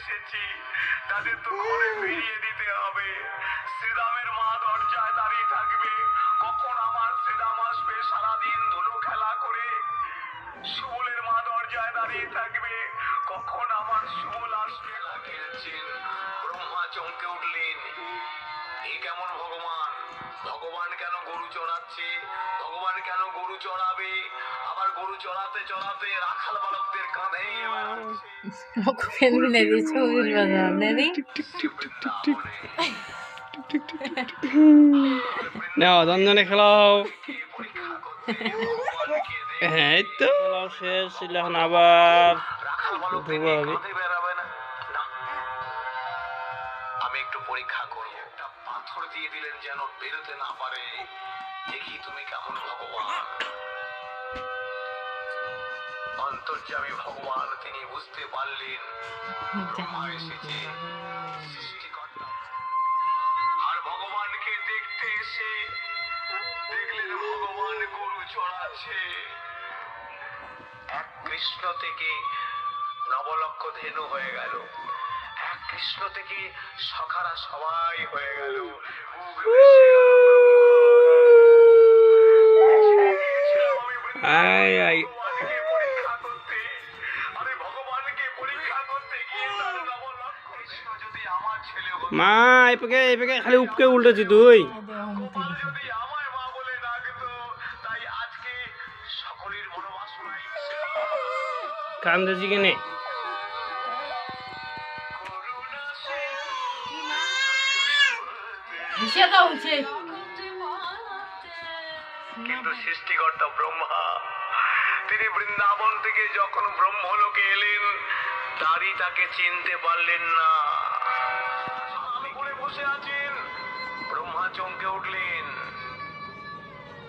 এসেছি। তাদের তো ঘরে ফিরিয়ে দিতে হবে। শ্রীরামের মা দরজায় দাঁড়িয়ে থাকবে। কখন আমার শ্রীরাম আসবে? সারাদিন ধুলো খেলা করে সুবলের মা দরজায় দাঁড়িয়ে থাকবে। কখন আমার সুবল আসবে? লাগিয়েছেন ব্রহ্মা চমকে উঠলেন। এ কেমন ভগবান? ভগবান কেন গরু চড়াচ্ছে? গরু চড়াবে আবার গরু চড়াতে চড়াতে রাখাল বালকদের কাঁধে মুখ ফেলবি না রে ছবির বাজার না নাও দঞ্জনে খেলাও। হ্যাঁ তো। শেষ এখন আবার। আমি একটু পরীক্ষা করি একটা পাথর দিয়ে দিলেন যেন বেরোতে না পারে। দেখি তুমি কেমন ভগবান। অন্তর্যামী ভগবান, তিনি বুঝতে পারলেন ব্রহ্মা এসেছে আর ভগবানকে দেখতে এসে দেখলেন ভগবান গরু চড়াচ্ছে। এক কৃষ্ণ থেকে নবলক্ষ ধেনু হয়ে গেল। এক কৃষ্ণ থেকে সখারা সবাই হয়ে গেল আয় আয় ভগবানকে পরীক্ষা করতে আরে ভগবানকে পরীক্ষা করতে গিয়ে তার নবলক্ষ কৃষ্ণ যদি আমার মা এপাকে এপাকে খালি উপকে উল্টেছি তুই। গোপাল যদি আমায় মা বলে ডাকতো তাই আজকে সকলের মনোবাসনাই কান্দেছি কেনে কিন্তু সৃষ্টিকর্তা ব্রহ্মা তিনি বৃন্দাবন থেকে যখন ব্রহ্মলোকে এলেন তারই তাকে চিনতে পারলেন না। বসে আছেন ব্রহ্মা চমকে উঠলেন।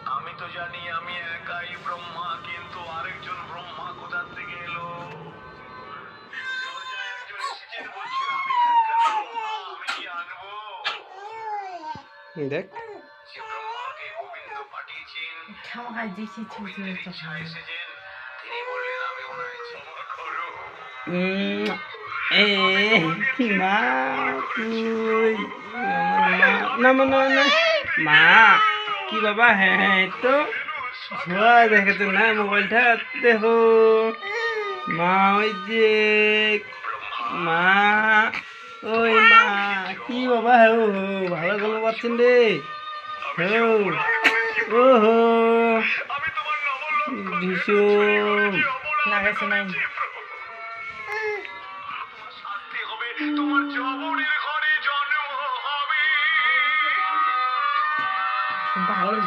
আমি তো জানি আমি একাই ব্রহ্মা কিন্তু আরেকজন ব্রহ্মা কোথা থেকে এলো? দরজায় একজন কি মা তুই না মা না না মা কি বাবা হ্যাঁ হ্যাঁ তো ছোঁয়া দেখে তো না মোবাইলটা দেখো মা ওই যে মা ওই মা কি বাবা হো ভালো গল্প পাচ্ছেন রে হো ওহো তোমার নবলক্ষ নাই তোমার জবনের ঘরে জন্ম হবে। ভালো